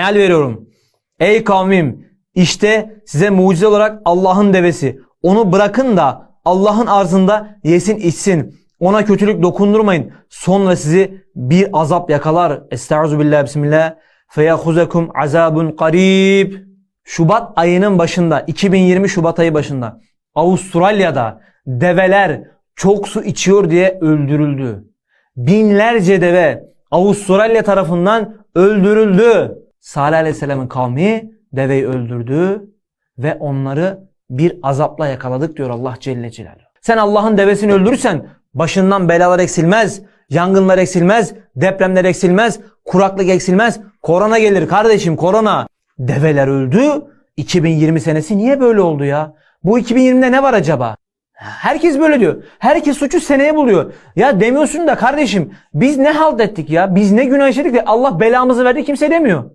Hayal veriyorum. Ey kavmim işte size mucize olarak Allah'ın devesi. Onu bırakın da Allah'ın arzında yesin içsin. Ona kötülük dokundurmayın. Sonra sizi bir azap yakalar. Estaizu billah bismillah. Feyahuzekum azabun qarib. Şubat ayının başında 2020 Şubat ayı başında Avustralya'da develer çok su içiyor diye öldürüldü. Binlerce deve Avustralya tarafından öldürüldü. Salih Aleyhisselam'ın kavmi deveyi öldürdü ve onları bir azapla yakaladık diyor Allah Celle Celaluhu. Sen Allah'ın devesini öldürürsen başından belalar eksilmez, yangınlar eksilmez, depremler eksilmez, kuraklık eksilmez. Korona gelir kardeşim korona. Develer öldü. 2020 senesi niye böyle oldu ya? Bu 2020'de ne var acaba? Herkes böyle diyor. Herkes suçu seneye buluyor. Ya demiyorsun da kardeşim biz ne halt ettik ya? Biz ne günah işledik de Allah belamızı verdi kimse demiyor.